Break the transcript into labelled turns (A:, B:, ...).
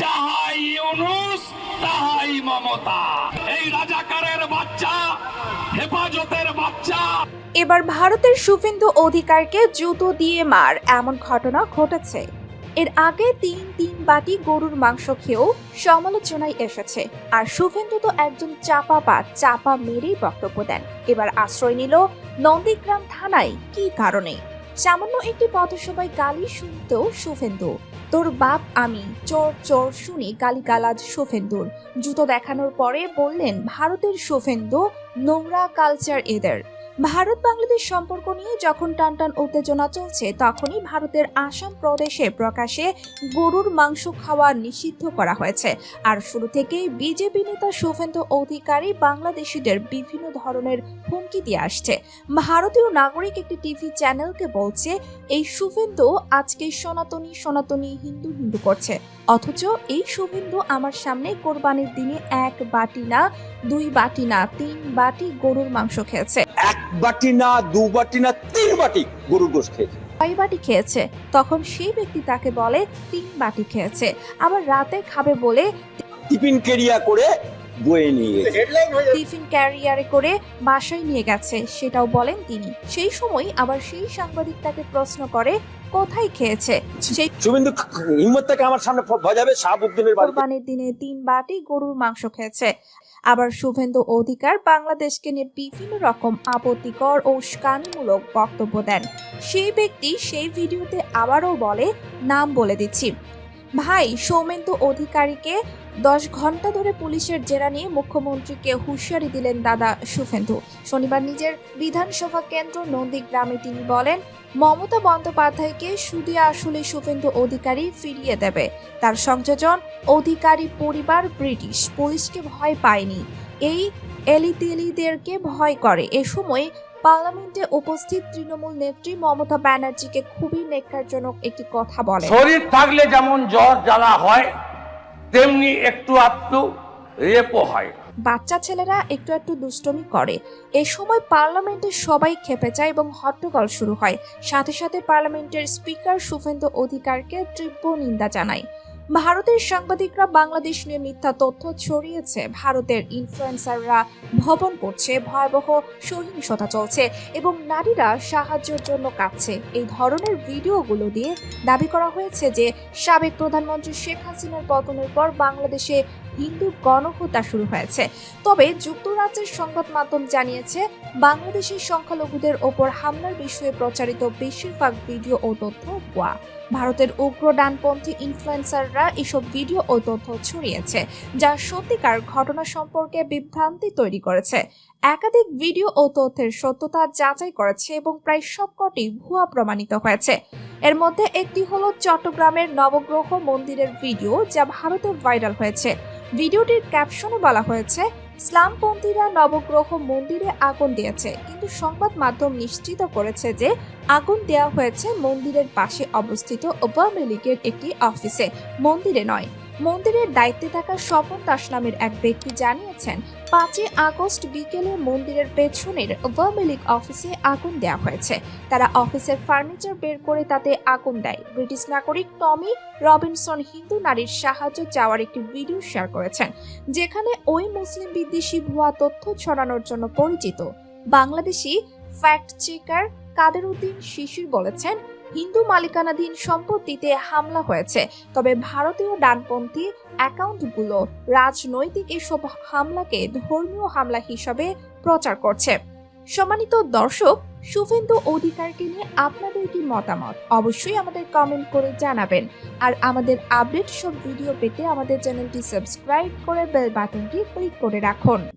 A: যাহাই তাহাই মমতা। এই রাজাকারের বাচ্চা, হেফাজতের বাচ্চা।
B: এবার ভারতের শুভেন্দু অধিকারকে জুতো দিয়ে মার, এমন ঘটনা ঘটেছে। এর আগে তিন তিন বাটি গরুর মাংস খেয়েও সমালোচনায় এসেছে। আর শুভেন্দু তো একজন চাপা পাত চাপা মেরেই বক্তব্য দেন। এবার আশ্রয় নিল নন্দীগ্রাম থানায়, কি কারণে? সামান্য একটি পথসভায় গালি শুনতেও শুভেন্দু। তোর বাপ আমি, চোর চোর শুনি গালিগালাজ শোভেন্দুর। জুতো দেখানোর পরে বললেন, ভারতের শোভেন্দু, নোংরা কালচার এদের। ভারত বাংলাদেশ সম্পর্ক নিয়ে যখন টানটান উত্তেজনা চলছে, তখনই ভারতের আসাম প্রদেশে প্রকাশে গরুর মাংস খাওয়া নিষিদ্ধ করা হয়েছে। আর শুরু থেকেই বিজেপি নেতা শুভেন্দু অধিকারী বাংলাদেশিদের বিভিন্ন ধরনের হুমকি দিয়ে আসছে। ভারতীয় নাগরিক একটি টিভি চ্যানেলকে বলছে, এই শুভেন্দু আজকে সনাতনী সনাতনী, হিন্দু হিন্দু করছে। অথচ এই শুভেন্দু আমার সামনে কোরবানির দিনে এক বাটি না, দুই বাটি না, তিন বাটি গরুর মাংস খেয়েছে।
C: এক বাটি না দু বাটি না তিন বাটি গরুর গোশ খেয়েছে।
B: ছয় বাটি খেয়েছে তখন সেই ব্যক্তি তাকে বলে তিন বাটি খেয়েছে আবার রাতে খাবে বলে
C: টিফিন কেরিয়া করে বয়ে নিয়ে গেছে।
B: টিফিন ক্যারিয়ারে করে বাসায় নিয়ে গেছে সেটাও বলেন তিনি। সেই সময় আবার সেই সাংবাদিক তাকে প্রশ্ন করে কোথায় খেয়েছে? সেই
C: শুভেন্দু হিম্মত থেকে আমার সামনে ভজাবে শাহাবুদ্দিনের বাড়ি
B: কোরবানির দিনে তিন বাটি গরুর মাংস খেয়েছে। আবার শুভেন্দু অধিকার বাংলাদেশকে নিয়ে বিভিন্ন রকম আপত্তিকর ও উস্কানিমূলক বক্তব্য দেন। সেই ব্যক্তি সেই ভিডিওতে আবারও বলে নাম বলে দিচ্ছি। ভাই সৌমেন্দু অধিকারীকে দশ ঘণ্টা ধরে পুলিশের জেরা নিয়ে মুখ্যমন্ত্রীকে হুঁশিয়ারি দিলেন দাদা শুভেন্দু শনিবার নিজের বিধানসভা কেন্দ্র নন্দীগ্রামে তিনি বলেন, মমতা বন্দ্যোপাধ্যায়কে সুদে আসলে শুভেন্দু অধিকারী ফিরিয়ে দেবে। তার সংযোজন অধিকারী পরিবার ব্রিটিশ, পুলিশকে ভয় পায়নি। এই এলিতেলিদেরকে ভয় করে। এ সময় পার্লামেন্টে উপস্থিত তৃণমূল নেত্রী মমতা ব্যানার্জিকে খুবই নেককারজনক একটি কথা বলে
A: শরীর থাকলে যেমন জ্বর জ্বালা হয় তেমনি একটু আধটু রেপও হয়।
B: বাচ্চা ছেলেরা একটু একটু দুষ্টমি করে। এ সময় পার্লামেন্টে সবাই খেপে যায় এবং হট্টগোল শুরু হয়। সাথে সাথে পার্লামেন্টের স্পিকার শুভেন্দু অধিকারকে তীব্র নিন্দা জানায়। ভারতের সাংবাদিকরা বাংলাদেশ নিয়ে মিথ্যা তথ্য ছড়িয়েছে। ভারতের ইনফ্লুয়েন্সাররা ভবন করছে, ভয়াবহ সহিংসতা চলছে এবং নারীরা সাহায্যের জন্য কাঁদছে। এই ধরনের ভিডিওগুলো দিয়ে দাবি করা হয়েছে যে, সাবেক প্রধানমন্ত্রী শেখ হাসিনার পতনের পর বাংলাদেশে হিন্দু গণহত্যা শুরু হয়েছে। তবে যুক্তরাজ্যের সংবাদ মাধ্যম জানিয়েছে, বাংলাদেশের সংখ্যালঘুদের ওপর হামলার বিষয়ে প্রচারিত বেশিরভাগ ভিডিও ও তথ্য ভুয়া। ভারতের উগ্র ডানপন্থী ইনফ্লুয়েন্সাররা এসব ভিডিও ও তথ্য ছড়িয়েছে, যা সত্যিকার ঘটনা সম্পর্কে বিভ্রান্তি তৈরি করেছে। একাধিক ভিডিও ও তথ্যের সত্যতা যাচাই করেছে এবং প্রায় সবকটি ভুয়া প্রমাণিত হয়েছে। এর মধ্যে একটি হলো চট্টগ্রামের নবগ্রহ মন্দিরের ভিডিও যা ভারতে ভাইরাল হয়েছে। ভিডিওটির ক্যাপশনও বলা হয়েছে, ইসলামপন্থীরা নবগ্রহ মন্দিরে আগুন দিয়েছে, কিন্তু সংবাদ মাধ্যম নিশ্চিত করেছে যে আগুন দেওয়া হয়েছে মন্দিরের পাশে অবস্থিত আওয়ামী লীগের একটি অফিসে। মন্দিরে নয়। মন্দিরের দায়িত্বে থাকা স্বপন দাস নামের এক ব্যক্তি জানিয়েছেন, পাঁচই আগস্ট বিকেলে মন্দিরের পেছনের লীগ অফিসে আগুন দেওয়া হয়েছে। তারা অফিসের ফার্নিচার বের করে তাতে আগুন দেয়। ব্রিটিশ নাগরিক টমি রবিনসন হিন্দু নারীর সাহায্য চাওয়ার একটি ভিডিও শেয়ার করেছেন, যেখানে ওই মুসলিম বিদ্বেষী ভুয়া তথ্য ছড়ানোর জন্য পরিচিত। বাংলাদেশি ফ্যাক্ট চেকার কাদের উদ্দিন শিশির বলেছেন হিন্দু মালিকানাধীন সম্পত্তিতে হামলা হয়েছে, তবে ভারতীয় ডানপন্থী অ্যাকাউন্টগুলো রাজনৈতিক এসব হামলাকে ধর্মীয় হামলা হিসাবে প্রচার করছে। সম্মানিত দর্শক, শুভেন্দু অধিকারকে নিয়ে আপনাদের কি মতামত? অবশ্যই আমাদের কমেন্ট করে জানাবেন। আর আমাদের আপডেট সব ভিডিও পেতে আমাদের চ্যানেলটি সাবস্ক্রাইব করে বেল বাটনটি ক্লিক করে রাখুন।